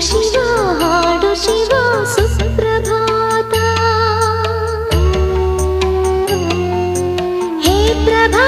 ಶಿವ ಹಾಡು ಶಿವ ಸುಪ್ರಭಾತ ಹೇ ಪ್ರಭಾ